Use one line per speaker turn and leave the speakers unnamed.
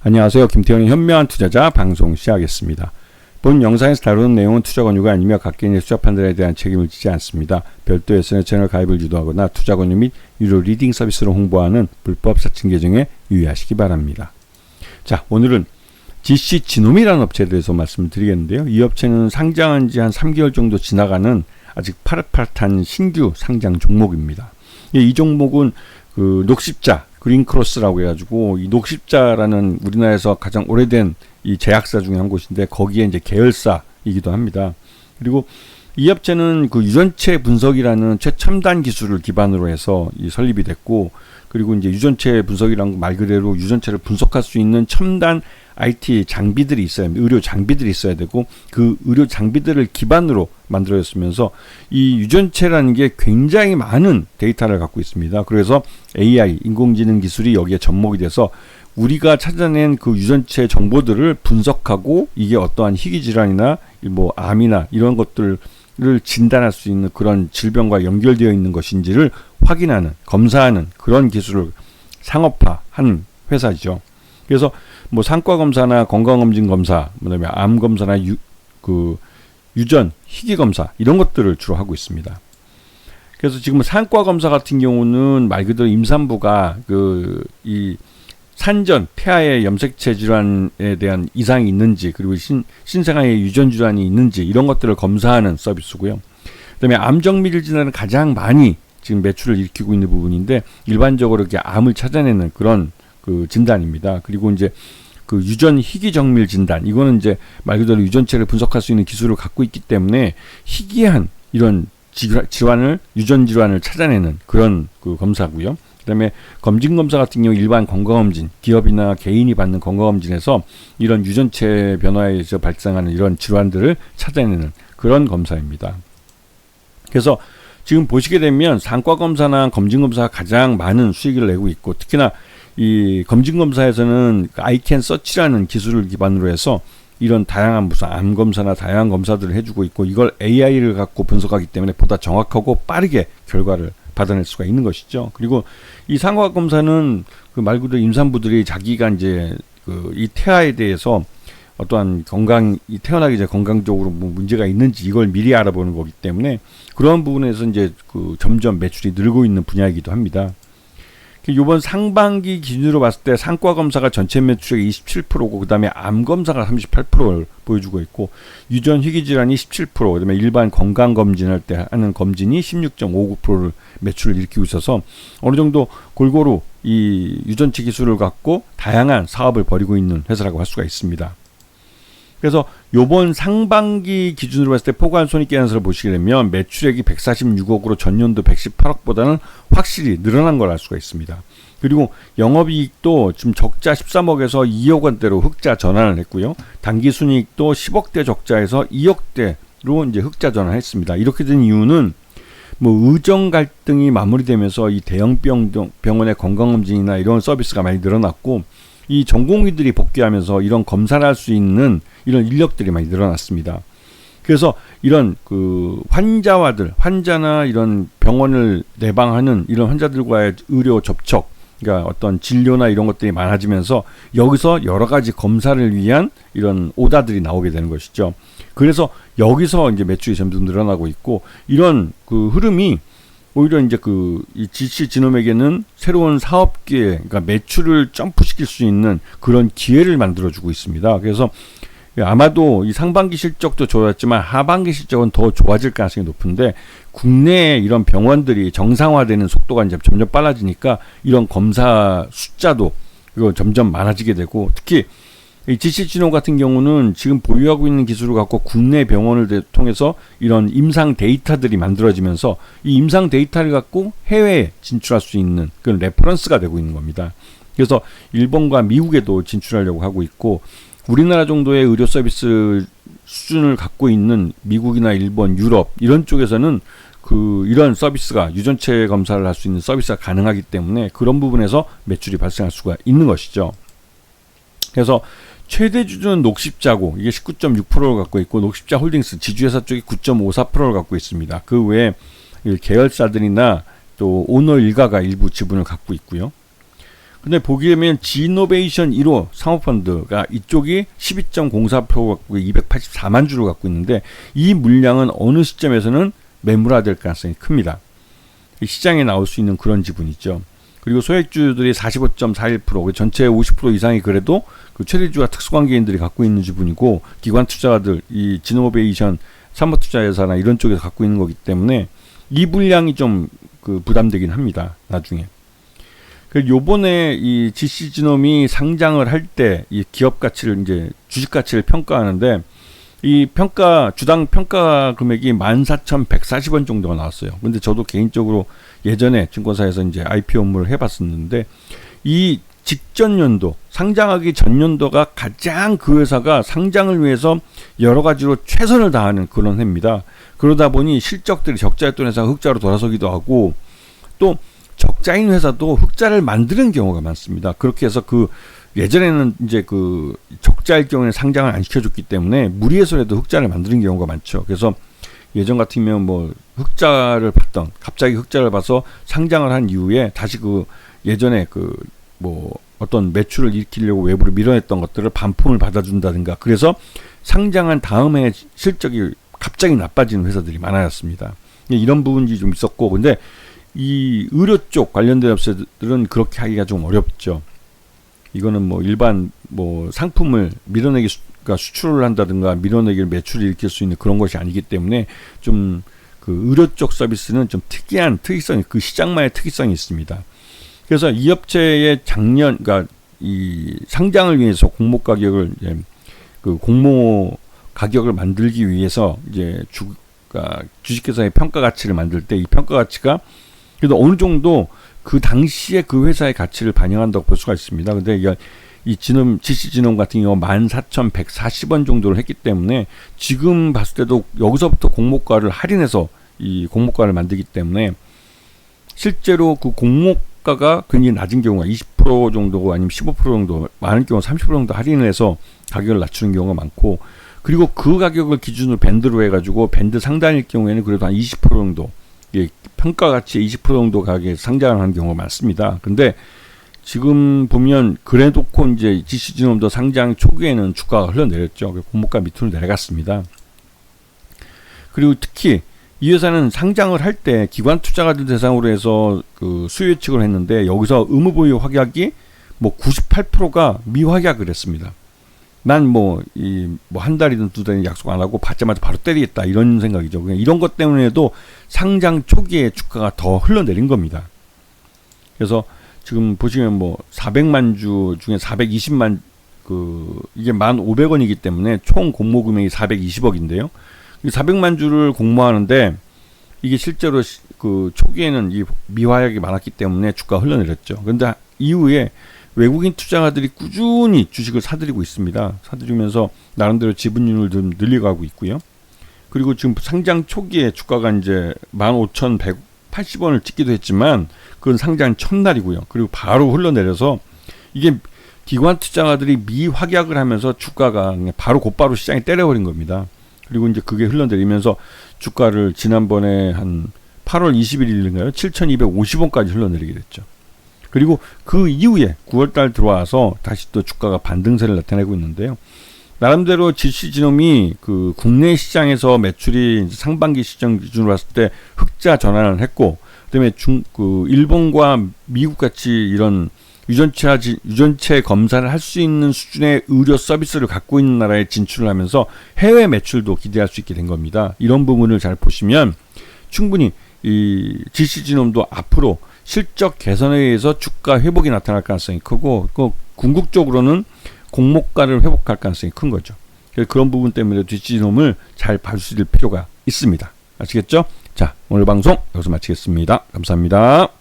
안녕하세요. 김태현의 현명한 투자자 방송 시작하겠습니다. 본 영상에서 다루는 내용은 투자 권유가 아니며 각개인의 투자 판단에 대한 책임을 지지 않습니다. 별도 SNS 채널 가입을 유도하거나 투자 권유 및 유료 리딩 서비스를 홍보하는 불법 사칭 계정에 유의하시기 바랍니다. 자, 오늘은 GC 지놈이라는 업체에 대해서 말씀을 드리겠는데요. 이 업체는 상장한 지 한 3개월 정도 지나가는 아직 파릇파릇한 신규 상장 종목입니다. 이 종목은 그 녹십자 그린크로스라고 해가지고 이 녹십자라는 우리나라에서 가장 오래된 이 제약사 중에 한 곳인데 거기에 이제 계열사이기도 합니다. 그리고 이 업체는 그 유전체 분석이라는 최첨단 기술을 기반으로 해서 이 설립이 됐고 그리고 이제 유전체 분석이란 말 그대로 유전체를 분석할 수 있는 첨단 IT 장비들이 있어야 의료 장비들이 있어야 되고 그 의료 장비들을 기반으로 만들어졌으면서 이 유전체라는 게 굉장히 많은 데이터를 갖고 있습니다. 그래서 AI 인공지능 기술이 여기에 접목이 돼서 우리가 찾아낸 그 유전체 정보들을 분석하고 이게 어떠한 희귀 질환이나 뭐 암이나 이런 것들 을 진단할 수 있는 그런 질병과 연결되어 있는 것인지를 확인하는 검사하는 그런 기술을 상업화한 회사죠. 그래서 뭐 상과 검사나 건강 검진 검사, 그다음에 암 검사나 유, 그 유전 희귀 검사 이런 것들을 주로 하고 있습니다. 그래서 지금 상과 검사 같은 경우는 말 그대로 임산부가 그 이 산전 폐하의 염색체 질환에 대한 이상이 있는지 그리고 신, 신생아의 유전 질환이 있는지 이런 것들을 검사하는 서비스고요. 그다음에 암 정밀 진단은 가장 많이 지금 매출을 일으키고 있는 부분인데 일반적으로 이렇게 암을 찾아내는 그런 그 진단입니다. 그리고 이제 그 유전 희귀 정밀 진단 이거는 이제 말 그대로 유전체를 분석할 수 있는 기술을 갖고 있기 때문에 희귀한 이런 질환을 유전 질환을 찾아내는 그런 그 검사고요. 그다음에 검진 검사 같은 경우 일반 건강검진 기업이나 개인이 받는 건강검진에서 이런 유전체 변화에서 발생하는 이런 질환들을 찾아내는 그런 검사입니다. 그래서 지금 보시게 되면 상과 검사나 검진 검사가 가장 많은 수익을 내고 있고 특히나 이 검진 검사에서는 그 아이캔 서치라는 기술을 기반으로 해서 이런 다양한 무슨 암 검사나 다양한 검사들을 해주고 있고 이걸 AI를 갖고 분석하기 때문에 보다 정확하고 빠르게 결과를 받아낼 수가 있는 것이죠. 그리고 이 상과 검사는 그 말 그대로 임산부들이 자기가 이제 그 이 태아에 대해서 어떠한 건강 이 태어나기 전에 건강적으로 뭐 문제가 있는지 이걸 미리 알아보는 거기 때문에 그런 부분에서 이제 그 점점 매출이 늘고 있는 분야이기도 합니다. 이번 상반기 기준으로 봤을 때 상과 검사가 전체 매출의 27%고 그다음에 암 검사가 38%를 보여주고 있고 유전 희귀 질환이 17% 그다음에 일반 건강 검진할 때 하는 검진이 16.59%를 매출을 일으키고 있어서 어느 정도 골고루 이 유전체 기술을 갖고 다양한 사업을 벌이고 있는 회사라고 할 수가 있습니다. 그래서 요번 상반기 기준으로 봤을 때 포괄 손익 계산서를 보시게 되면 매출액이 146억으로 전년도 118억보다는 확실히 늘어난 걸 알 수가 있습니다. 그리고 영업이익도 지금 적자 13억에서 2억 원대로 흑자 전환을 했고요. 당기순이익도 10억대 적자에서 2억대로 이제 흑자 전환했습니다. 이렇게 된 이유는 뭐 의정 갈등이 마무리되면서 이 대형 병원의 건강검진이나 이런 서비스가 많이 늘어났고 이 전공의들이 복귀하면서 이런 검사를 할 수 있는 이런 인력들이 많이 늘어났습니다. 그래서 이런 그 환자와들, 환자나 이런 병원을 내방하는 이런 환자들과의 의료 접촉, 그러니까 어떤 진료나 이런 것들이 많아지면서 여기서 여러 가지 검사를 위한 이런 오다들이 나오게 되는 것이죠. 그래서 여기서 이제 매출이 점점 늘어나고 있고 이런 그 흐름이 오히려 이제 그이 GC 진놈에게는 새로운 사업 기회, 그러니까 매출을 점프시킬 수 있는 그런 기회를 만들어주고 있습니다. 그래서 아마도 이 상반기 실적도 좋았지만 하반기 실적은 더 좋아질 가능성이 높은데 국내 이런 병원들이 정상화되는 속도가 이제 점점 빨라지니까 이런 검사 숫자도 이거 점점 많아지게 되고 특히 이 GC진호 같은 경우는 지금 보유하고 있는 기술을 갖고 국내 병원을 통해서 이런 임상 데이터들이 만들어지면서 이 임상 데이터를 갖고 해외에 진출할 수 있는 그런 레퍼런스가 되고 있는 겁니다. 그래서 일본과 미국에도 진출하려고 하고 있고 우리나라 정도의 의료 서비스 수준을 갖고 있는 미국이나 일본, 유럽 이런 쪽에서는 그 이런 서비스가 유전체 검사를 할 수 있는 서비스가 가능하기 때문에 그런 부분에서 매출이 발생할 수가 있는 것이죠. 그래서 최대 주주는 녹십자고 이게 19.6%를 갖고 있고 녹십자 홀딩스 지주회사 쪽이 9.54%를 갖고 있습니다. 그 외에 계열사들이나 또 오너 일가가 일부 지분을 갖고 있고요. 근데 보기에 보면 지노베이션 1호 사모펀드가 이쪽이 12.04% 갖고 284만 주를 갖고 있는데 이 물량은 어느 시점에서는 매물화될 가능성이 큽니다. 시장에 나올 수 있는 그런 지분이죠. 그리고 소액주들이 45.41%, 전체 50% 이상이 그래도 그 최대주와 특수관계인들이 갖고 있는 지분이고 기관 투자가들, 이 지노베이션 사모투자회사나 이런 쪽에서 갖고 있는 거기 때문에 이 분량이 좀 그 부담되긴 합니다. 나중에. 그 요번에 이 GC지놈이 상장을 할 때 이 기업 가치를 이제 주식 가치를 평가하는데 이 평가 주당 평가 금액이 14,140원 정도가 나왔어요. 근데 저도 개인적으로 예전에 증권사에서 이제 IPO 업무를 해 봤었는데 이 직전 연도 상장하기 전 연도가 가장 그 회사가 상장을 위해서 여러 가지로 최선을 다하는 그런 해입니다. 그러다 보니 실적들이 적자였던 회사가 흑자로 돌아서기도 하고 또 적자인 회사도 흑자를 만드는 경우가 많습니다. 그렇게 해서 그 예전에는 이제 그 적자일 경우에 상장을 안 시켜줬기 때문에 무리해서라도 흑자를 만드는 경우가 많죠. 그래서 예전 같으면 뭐 흑자를 봤던 갑자기 흑자를 봐서 상장을 한 이후에 다시 그 예전에 그 뭐 어떤 매출을 일으키려고 외부로 밀어냈던 것들을 반품을 받아준다든가 그래서 상장한 다음에 실적이 갑자기 나빠지는 회사들이 많아졌습니다. 이런 부분이 좀 있었고 근데 이 의료 쪽 관련된 업체들은 그렇게 하기가 좀 어렵죠. 이거는 뭐 일반 뭐 상품을 밀어내기 수, 그러니까 수출을 한다든가 밀어내기 매출을 일으킬 수 있는 그런 것이 아니기 때문에 좀 그 의료 쪽 서비스는 좀 특이한 특이성이 그 시장만의 특이성이 있습니다. 그래서 이 업체의 작년 그러니까 이 상장을 위해서 공모 가격을 이제 그 공모 가격을 만들기 위해서 이제 주 그러니까 주식회사의 평가 가치를 만들 때 이 평가 가치가 그래도 어느 정도 그 당시에 그 회사의 가치를 반영한다고 볼 수가 있습니다. 근데 이게 이 진음 GC 진음 같은 경우 14,140원 정도를 했기 때문에 지금 봤을 때도 여기서부터 공모가를 할인해서 이 공모가를 만들기 때문에 실제로 그 공모가가 굉장히 낮은 경우가 20% 정도고 아니면 15% 정도 많은 경우 30% 정도 할인을 해서 가격을 낮추는 경우가 많고 그리고 그 가격을 기준으로 밴드로 해가지고 밴드 상단일 경우에는 그래도 한 20% 정도 예, 평가 가치 20% 정도 가격에 상장을 하는 경우가 많습니다. 근데 지금 보면 그래놓고 이제 GC진홈도 상장 초기에는 주가가 흘러내렸죠. 공모가 밑으로 내려갔습니다. 그리고 특히 이 회사는 상장을 할 때 기관 투자가들 대상으로 해서 그 수요 예측을 했는데 여기서 의무 보유 확약이 뭐 98%가 미확약을 했습니다. 난 뭐 이 뭐 한 달이든 두 달이든 약속 안 하고 받자마자 바로 때리겠다 이런 생각이죠. 그냥 이런 것 때문에도 상장 초기에 주가가 더 흘러내린 겁니다. 그래서 지금 보시면 뭐 400만 주 중에 420만 그 이게 1,500원이기 때문에 총 공모 금액이 420억인데요. 이 400만 주를 공모하는데 이게 실제로 그 초기에는 이 미화약이 많았기 때문에 주가 흘러내렸죠. 그런데 이후에 외국인 투자가들이 꾸준히 주식을 사들이고 있습니다. 사들이면서 나름대로 지분율을 좀 늘려가고 있고요. 그리고 지금 상장 초기에 주가가 이제 15,180원을 찍기도 했지만 그건 상장 첫날이고요. 그리고 바로 흘러내려서 이게 기관 투자가들이 미확약을 하면서 주가가 바로 곧바로 시장에 때려버린 겁니다. 그리고 이제 그게 흘러내리면서 주가를 지난번에 한 8월 21일인가요? 7,250원까지 흘러내리게 됐죠. 그리고 그 이후에 9월달 들어와서 다시 또 주가가 반등세를 나타내고 있는데요. 나름대로 지시진놈이 그 국내 시장에서 매출이 상반기 시장 기준으로 봤을 때 흑자 전환을 했고 그다음에 중 그 일본과 미국 같이 이런 유전체 유전체 검사를 할 수 있는 수준의 의료 서비스를 갖고 있는 나라에 진출을 하면서 해외 매출도 기대할 수 있게 된 겁니다. 이런 부분을 잘 보시면 충분히 이 GC진놈도 앞으로 실적 개선에 의해서 주가 회복이 나타날 가능성이 크고 그 궁극적으로는 공모가를 회복할 가능성이 큰 거죠. 그런 부분 때문에 GC진놈을 잘 봐주실 필요가 있습니다. 아시겠죠? 자, 오늘 방송 여기서 마치겠습니다. 감사합니다.